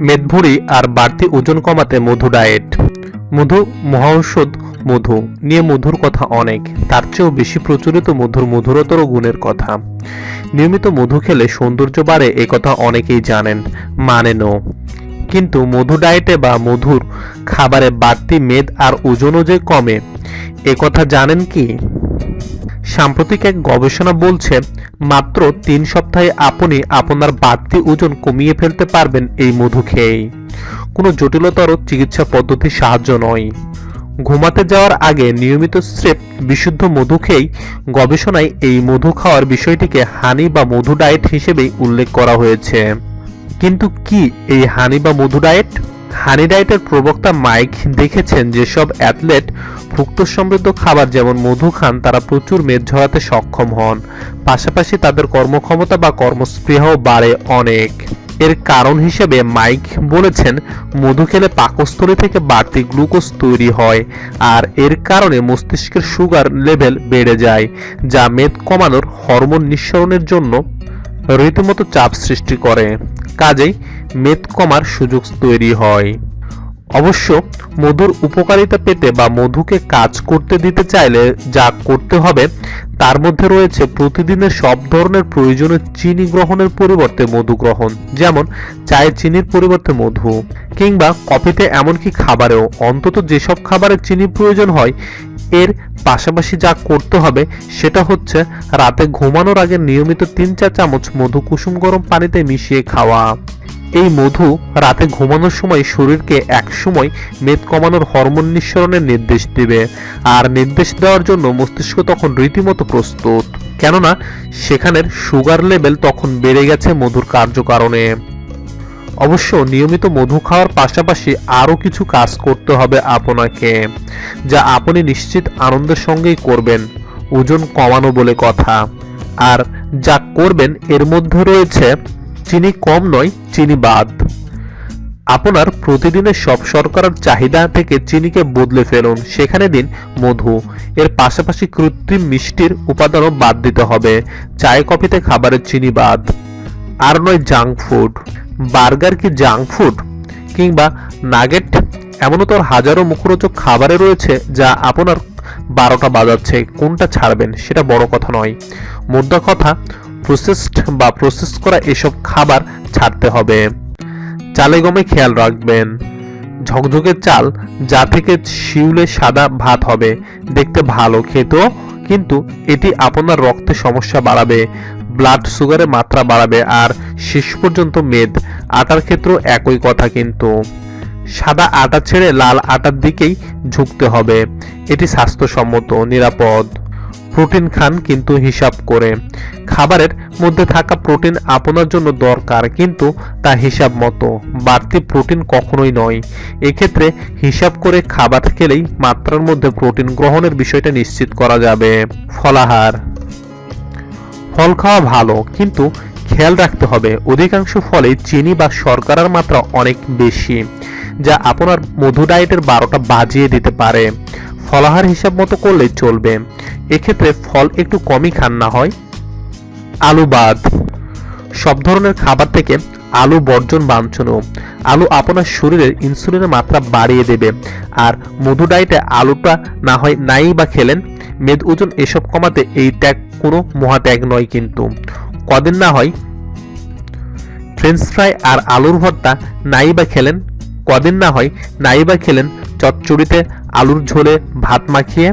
মেদভুঁড়ি আর বাড়তি ওজন কমাতে মধু ডায়েট মধু মহাঔষধ, মধু নিয়ে মধুর কথা অনেক, তার চেয়েও বেশি প্রচলিত মধুর মধুরতর গুণের কথা। নিয়মিত মধু খেলে সৌন্দর্য বাড়ে, এ কথা অনেকেই জানেন মানেনও কিন্তু মধু ডায়েটে বা মধুর খাবারে বাড়তি মেদ আর ওজনও যে কমে, এ কথা জানেন কি? সাম্প্রতিক এক গবেষণা বলছে মাত্র তিন সপ্তাহে আপনি আপনার বাড়তি ওজন কমিয়ে ফেলতে পারবেন এই মধু খেয়েই কোনো জটিলতর চিকিৎসা পদ্ধতির সাহায্য নয়। ঘুমাতে যাওয়ার আগে নিয়মিত স্রেপ বিশুদ্ধ মধু খেয়েই গবেষণায় এই মধু খাওয়ার বিষয়টিকে হানি বা মধু ডায়েট হিসেবেই উল্লেখ করা হয়েছে। কিন্তু কি এই হানি বা মধু ডায়েট? হানি ডায়েটের প্রবক্তা মাইক দেখেছেন যেসব অ্যাথলেট ফ্রুক্টোজ সমৃদ্ধ খাবার যেমন মধু খান, তারা প্রচুর মেদ ঝরাতে সক্ষম হন। পাশাপাশি তাদের কর্মক্ষমতা বা কর্মস্পৃহাও বাড়ে অনেক। এর কারণ হিসেবে মাইক বলেছেন, মধু খেলে পাকস্থলী থেকে বাড়তি গ্লুকোজ তৈরি হয় আর এর কারণে মস্তিষ্কের সুগার লেভেল বেড়ে যায়, যা মেদ কমানোর হরমোন নিঃসরণের জন্য রীতিমতো চাপ সৃষ্টি করে, কাজেই মেদ কমার সুযোগ তৈরি হয়। অবশ্য মধুর উপকারিতা পেতে বা মধুকে কাজ করতে দিতে চাইলে যা করতে হবে, তার মধ্যে রয়েছে প্রতিদিনের সব ধরনের প্রয়োজনীয় চিনি গ্রহণের পরিবর্তে মধু গ্রহণ, যেমন চায়ে চিনির পরিবর্তে মধু, কিংবা কফিতে এমনকি খাবারেও। অন্তত যেসব খাবারে চিনি প্রয়োজন হয় এর পাশাপাশি যা করতে হবে সেটা হচ্ছে রাতে ঘুমানোর আগে নিয়মিত তিন চার চামচ মধু কুসুম গরম পানিতে মিশিয়ে খাওয়া। এই মধু রাতে ঘুমানোর সময় শরীরকে এক সময় মেদ কমানোর হরমোন নিঃসরণের নির্দেশ দেবে আর নির্দেশ দেওয়ার জন্য মস্তিষ্ক তখন রীতিমতো প্রস্তুত। কেননা সেখানের সুগার লেভেল তখন বেড়ে গেছে মধুর কার্যকারণে। অবশ্য নিয়মিত মধু খাওয়ার পাশাপাশি আরও কিছু কাজ করতে হবে আপনাকে, যা আপনি নিশ্চিত আনন্দের সঙ্গেই করবেন, ওজন কমানো বলে কথা। আর যা করবেন এর মধ্যে রয়েছে চিনি কম নয়, চিনি বাদ। আপনার প্রতিদিনের সব শর্করার চাহিদা থেকে চিনিকে বদলে ফেলুন, সেখানে দিন মধু। এর পাশাপাশি কৃত্রিম মিষ্টির উপাদানও বাদ দিতে হবে, চায় কফিতে খাবারের চিনি বাদ। আর নয়, জাঙ্ক ফুড। বার্গার কি জাঙ্ক ফুড কিংবা নাগেট? এমনও তোর হাজারো মুখরোচক খাবারে রয়েছে যা আপনার বারোটা বাজাচ্ছে। কোনটা ছাড়বেন? সেটা বড় কথা নয়। মোদ্দা কথা প্রসেসড বা প্রসেস করা এসব খাবার ছাড়তে হবে। চালে গমে খেয়াল রাখবেন। ঝকঝকে চাল, যা থেকে শিউলে সাদা ভাত হবে। দেখতে ভালো, খেতেও কিন্তু এটি আপনার রক্তে সমস্যা বাড়াবে ব্লাড সুগারের মাত্রা বাড়াবে আর শেষ পর্যন্ত মেদ আটার ক্ষেত্রেও একই কথা কিন্তু। সাদা আটা ছেড়ে লাল আটার দিকেই ঝুঁকতে হবে, এটি স্বাস্থ্যসম্মত, নিরাপদ। প্রোটিন খান কিন্তু হিসাব করে। খাবারের মধ্যে থাকা প্রোটিন আপনার জন্য দরকার, কিন্তু তা হিসাব মতো। বাড়তি প্রোটিন কখনোই নয়। এক্ষেত্রে হিসাব করে খাবার খেলেই মাত্রার মধ্যে প্রোটিন গ্রহণের বিষয়টা নিশ্চিত করা যাবে। ফলাহার। ফল খাওয়া ভালো, কিন্তু খেয়াল রাখতে হবে, অধিকাংশ ফলে চিনি বা শর্করার মাত্রা অনেক বেশি, যা আপনার মধু ডায়েটের বারোটা বাজিয়ে দিতে পারে। ফলাহার হিসাব মতো করলে চলবে। এক্ষেত্রে ফল একটু কমই খান না হয়। আলু বাদ। সব ধরনের খাবার থেকে আলু বর্জন বাঞ্ছনীয়। আলু আপনার শরীরের ইনসুলিনের মাত্রা বাড়িয়ে দেবে। আর মধু ডায়েটে আলুটা না হয় নাই বা খেলেন, মেদ ওজন এসব কমাতে এই ত্যাগ কোনো মহাত্যাগ নয় কিন্তু। কদিন না হয় ফ্রেঞ্চ ফ্রাই আর আলুর ভর্তা নাই বা খেলেন, কদিন না হয় নাই বা খেলেন, চচ্চড়িতে আলুর ঝোলে ভাত মাখিয়ে